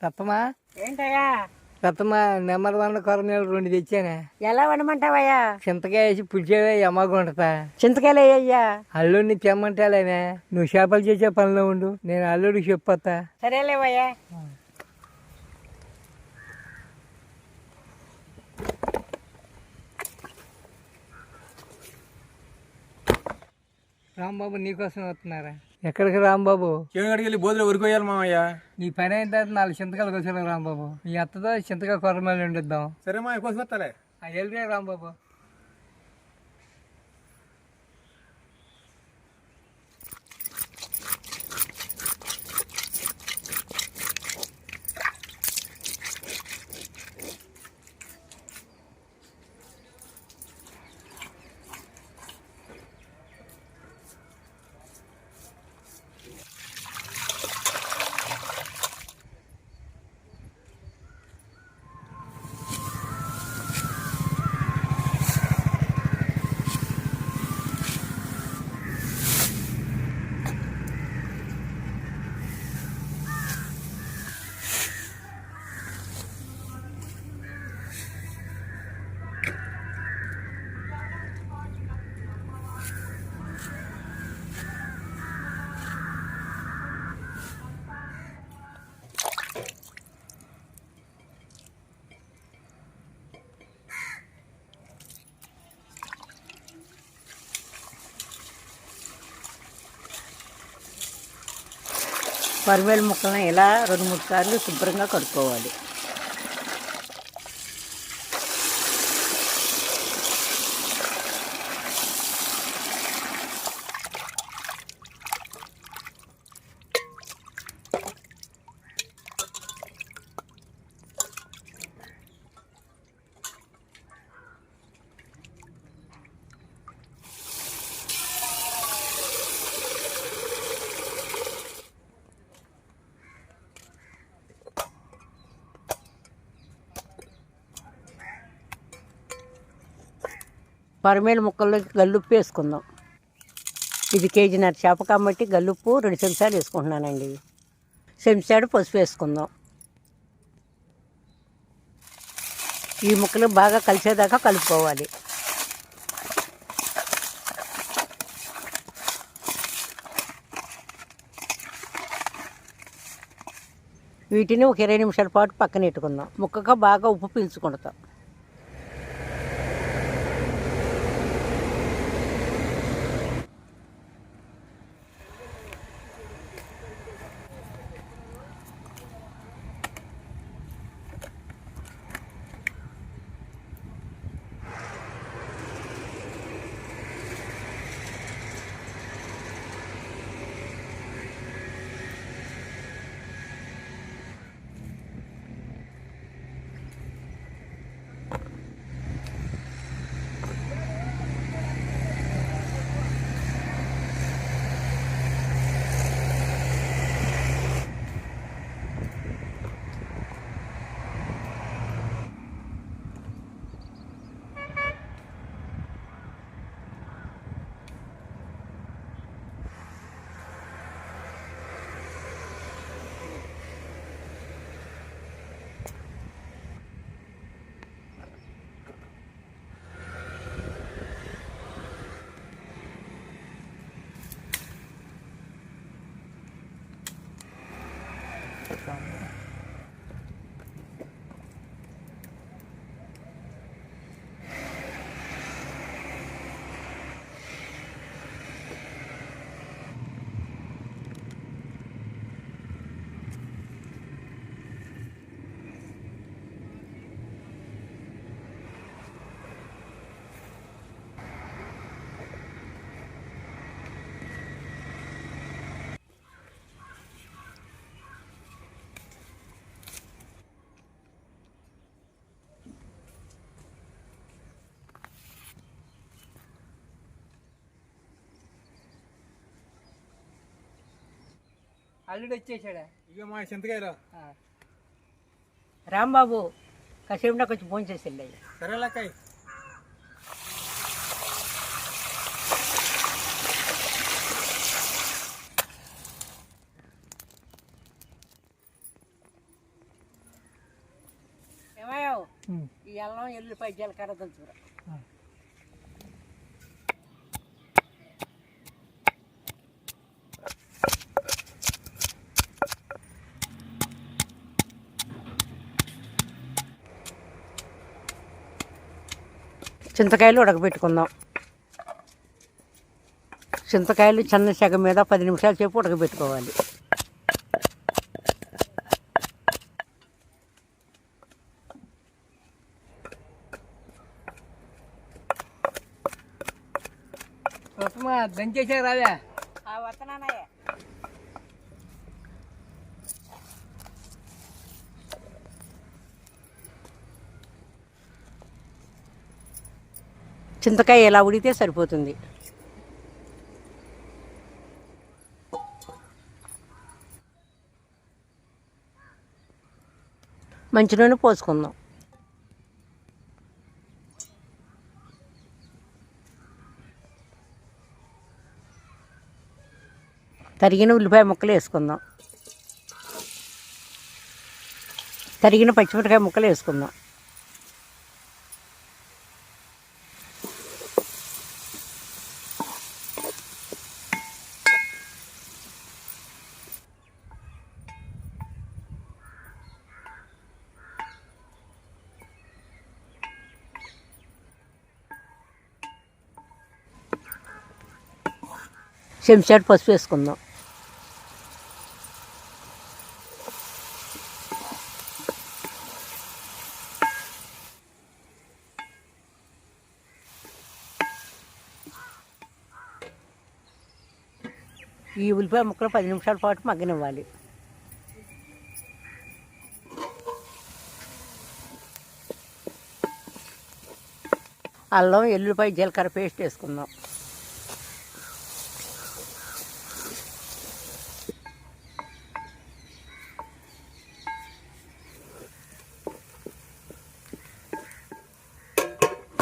రత్తమా ఏంటయ్యా? రత్తమా నెమ్మది వన్న కొరమేలు రెండు తెచ్చానే. ఎలా వండమంటావయ్యా? చింతకాయ వేసి పులిచేవే యమ్మగుంటతా చింతకాయలు వేయ్యా అల్లుడిని తెమ్మంటాలేనే. నువ్వు చేపలు చేసే పనిలో ఉండు నేను అల్లుడికి చెప్పొత్తా. సరేలేవయ్యా. రాంబాబు నీకోసం వస్తున్నారా? ఎక్కడికి రాంబాబు చెవిగడికి వెళ్ళి బోధులు ఉరికోయాలి మామయ్య. నీ పని అయిన తర్వాత నాలుగు చింతకాయలు వచ్చారు రాంబాబు మీ అత్తతో చింతకాయ కొరమేలు వండిద్దాం. సరే మా కోసం వస్తాలే ఆ వెళ్ళిరే రాంబాబు పరిమేల ముక్కలను ఇలా రెండు మూడు సార్లు శుభ్రంగా కడుక్కోవాలి. పరిమేల ముక్కల్లోకి గల్లుప్పు వేసుకుందాం. ఇది కేజీన్నర చేప కాబట్టి గల్లుప్పు రెండు చెంచాలు వేసుకుంటున్నానండి. చెంచాడు పసుపు వేసుకుందాం. ఈ ముక్కలు బాగా కలిసేదాకా కలుపుకోవాలి. వీటిని ఒక ఇరవై నిమిషాల పాటు పక్కన పెట్టుకుందాం. ముక్కగా బాగా ఉప్పు పీల్చుకుంటాం. అల్లుడు వచ్చేసాడా? ఇక మా చింతకాయలు. రాంబాబు కాసేపు నాకు వచ్చి ఫోన్ చేసి వెళ్ళాయి సరే లక్కయ్య ఏమయ్యావు? ఈ అల్లం ఎల్లుపాయ జీలకర్ర దంచురా చింతకాయలు ఉడకబెట్టుకుందాం. చింతకాయలు చిన్న సెగ మీద పది నిమిషాల సేపు ఉడకబెట్టుకోవాలి. దంచేసా రావా? వస్తున్నానయ్యా చింతకాయ ఎలా ఉడితే సరిపోతుంది. మంచి నూనె పోసుకుందాం. తరిగిన ఉల్లిపాయ ముక్కలు వేసుకుందాం. తరిగిన పచ్చిమిరకాయ ముక్కలు వేసుకుందాం. చెంచాడు పసుపు వేసుకుందాం. ఈ ఉల్లిపాయ ముక్కలు పది నిమిషాల పాటు మగ్గనివ్వాలి. అల్లం ఎల్లుల్లిపాయ జీలకర్ర పేస్ట్ వేసుకుందాం.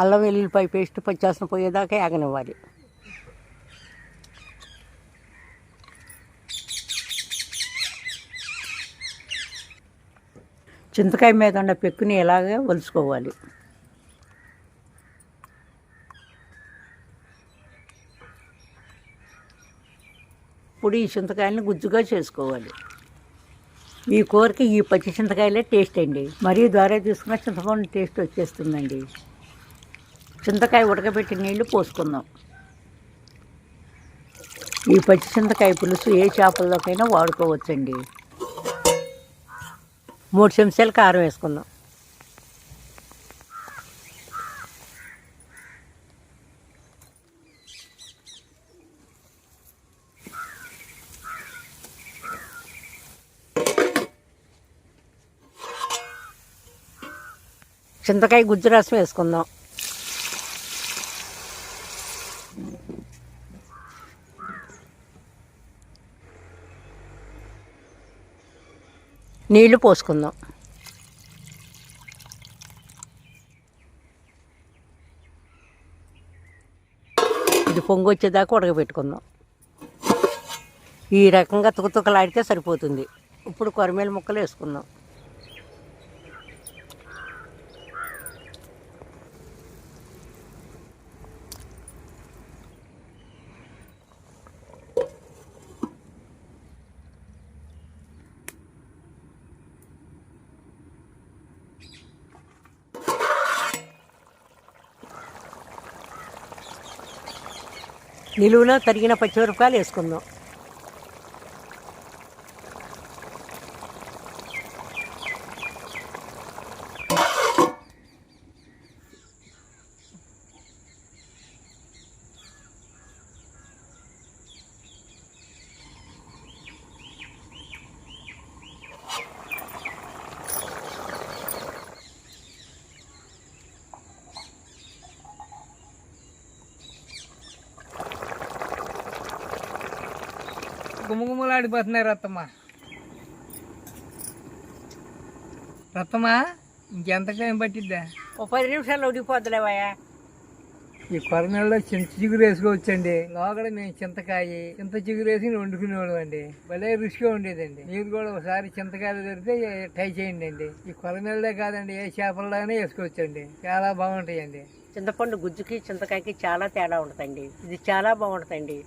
అల్లం వెల్లుల్లిపాయ పేస్ట్ పచ్చాసన పోయేదాకా ఆగనివ్వాలి చింతకాయ మీద ఉన్న పెక్కుని ఎలాగే ఒలుచుకోవాలి ఇప్పుడు ఈ చింతకాయలని గుజ్జుగా చేసుకోవాలి. ఈ కూరకి ఈ పచ్చి చింతకాయలే టేస్ట్ అండి. మరీ ద్వారా తీసుకున్న చింతపండు టేస్ట్ వచ్చేస్తుందండి. చింతకాయ ఉడకబెట్టి నీళ్ళు పోసుకుందాం. ఈ పచ్చి చింతకాయ పులుసు ఏ చేపల్లోకైనా వాడుకోవచ్చండి. మూడు చెంచాలు కారం వేసుకుందాం. చింతకాయ గుజ్జు రసం వేసుకుందాం. నీళ్ళు పోసుకుందాం. ఇది పొంగు వచ్చేదాకా ఉడకబెట్టుకుందాం. ఈ రకంగా తుకతుకలాడితే సరిపోతుంది. ఇప్పుడు కొరమేలు ముక్కలు వేసుకుందాం. నిలువలో తరిగిన పచ్చిమిరపకాయలు వేసుకుందాం. గుమగుమలాడిపోతున్నాయి రత్తమ్మ. రత్తమ్మా ఇంకెంత టైం పట్టిద్దా? ఓ పది నిమిషాలు ఉడికిపోద్దులేవయ్యా ఈ కొరనెలలో చింత చిగురు వేసుకోవచ్చండి. లోగడ మేము చింతకాయ చింత చిగురు వేసి వండుకునేవాళ్ళం అండి. భలే రుచిగా ఉండేదండి. మీరు కూడా ఒకసారి చింతకాయలు దొరికితే ట్రై చేయండి అండి. ఈ కొరనెలే కాదండి ఏ చేపలలోనే వేసుకోవచ్చండి. చాలా బాగుంటాయండి. చింతపండు గుజ్జుకి చింతకాయకి చాలా తేడా ఉంటుందండి. ఇది చాలా బాగుంటుందండి.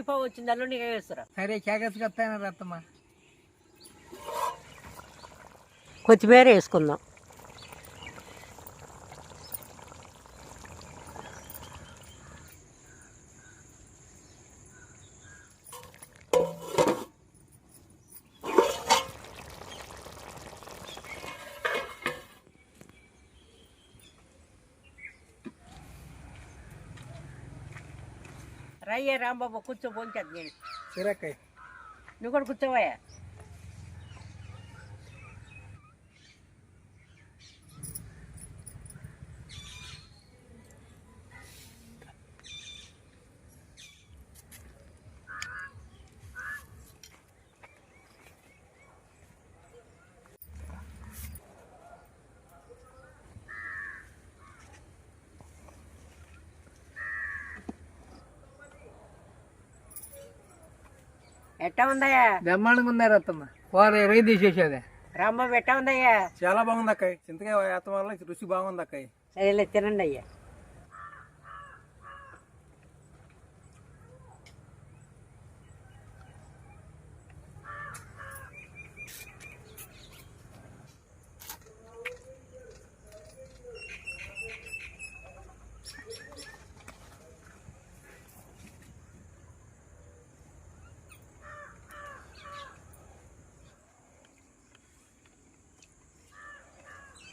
అయిపోవచ్చింది అల్లుండి వేస్తారా సరే కేకసుకొస్తాను రత్తమ్మ కొత్తిమీర వేసుకుందాం. రయ్య రాంబాబు కూర్చో పోంచదు నేను. సిరక్కాయ నువ్వు కూడా కూర్చోవయ్యా. ఎట్టా ఉందయ్యా? బ్రహ్మాండంగా ఉన్నారు రత్తమ్మ కూర ఇరవై తీసేసేదే. రాంబాబు ఎట్టా ఉందయ్యా? చాలా బాగుంది అక్కాయ్ చింతకాయ వల్ల రుచి బాగుంది సరేలే తినండి అయ్యా.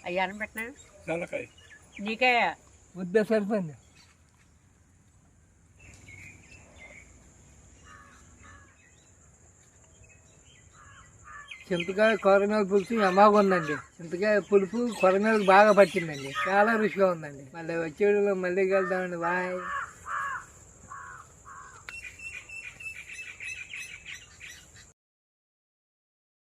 అయ్యా అని పెట్టినా? నీకే? ముద్ద సరిపోయింది. చింతకాయ కొరమేల పులుసు అమ్మాగా ఉందండి. చింతకాయ పులుపు కొరమేలకు బాగా పట్టిందండి. చాలా రుచిగా ఉందండి. మళ్ళీ వచ్చేవాళ్ళు మళ్ళీ కలుద్దామండి. బాయ్.